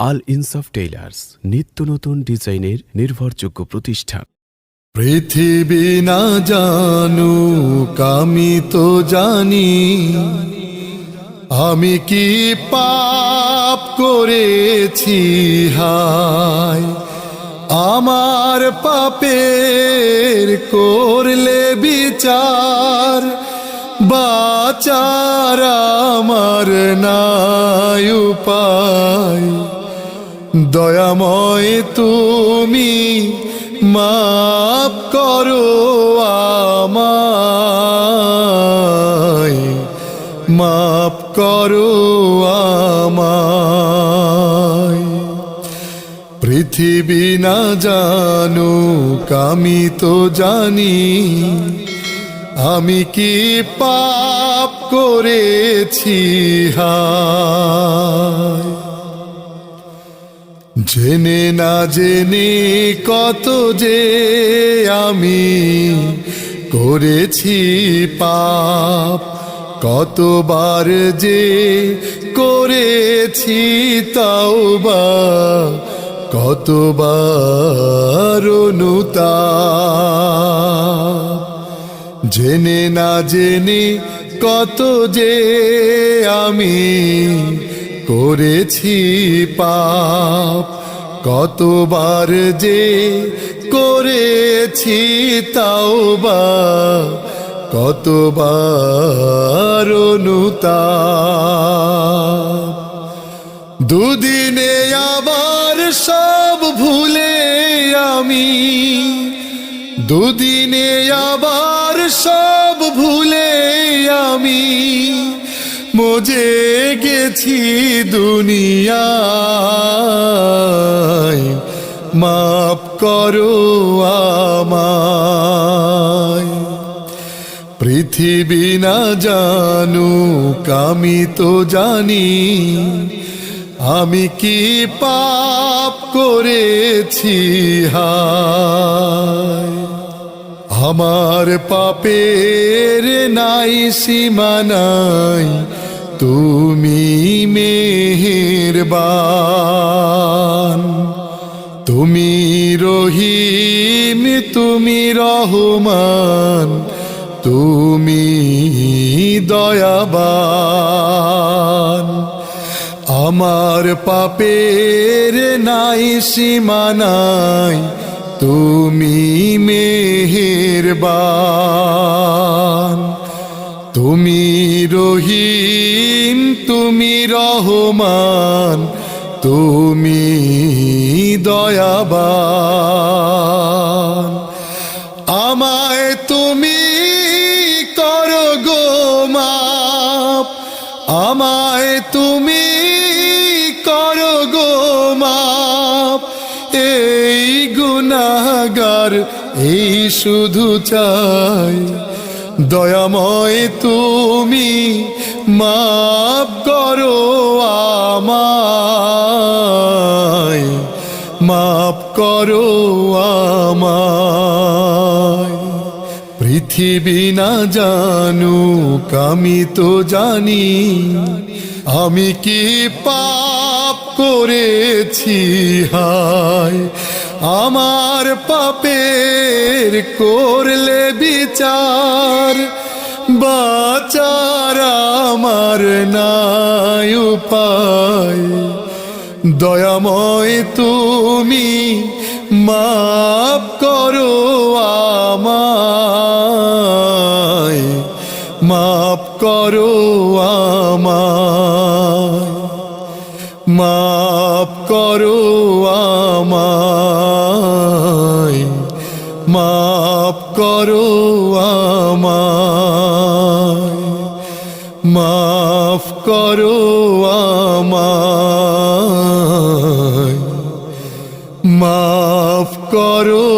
আল ইনসাফ টেইলার্স নিত্য নতুন ডিজাইনের নির্ভরযোগ্য প্রতিষ্ঠান। পৃথিবী না জানু আমি তো জানি। আমি কি পাপ করেছি? হায়, আমার পাপের করলে বিচার, বাচার আমার নাই উপায়। দয়াময় তুমি মাপ করো আমায়। মাপ করো আমায়। পৃথিবী না জানুক, আমি তো জানি। আমি কি পাপ করেছি, হায়। জেনে না জেনে কত যে আমি করেছি পাপ, কতবার যে করেছি তাও বা কতবার অনুতাপ। জেনে না জেনে কত যে আমি করেছি পাপ, কতবার যে করেছি তাও বা কতবার দুদিনে আবার সব ভুলে আমি, দুদিনে আবার সব ভুলে মজে গেছি দুনিয়ায় মাপ করো আমায়। পৃথিবী না জানুক, আমি তো জানি, আমি কি পাপ করেছি, হায়। আমার পাপের নাই সীমানাই তুমি মেহেরবান। তুমি রহিম তুমি রহমান। তুমি দয়াবান। আমার পাপের নাই সীমানাই তুমি মেহেরবান। তুমি রহিম, তুমি রহমান, তুমি দয়াবান। আমায় তুমি করো গো মাপ, আমায় তুমি করো গো মাপ। এই গুনাগার এই শুধু চাই দয়াময় তুমি মাপ করো আমায় মাপ করো আমায়। পৃথিবী না জানুক, আমি তো জানি, আমি কি পাপ করেছি হায় আমার পাপের করলে বিচার, বাচার আমার নাই উপায়। দয়াময় তুমি মাপ করো আমায় মাপ করো মাপ করো আমায় মাপ করো আমায় মাফ করো আমায় মাফ করো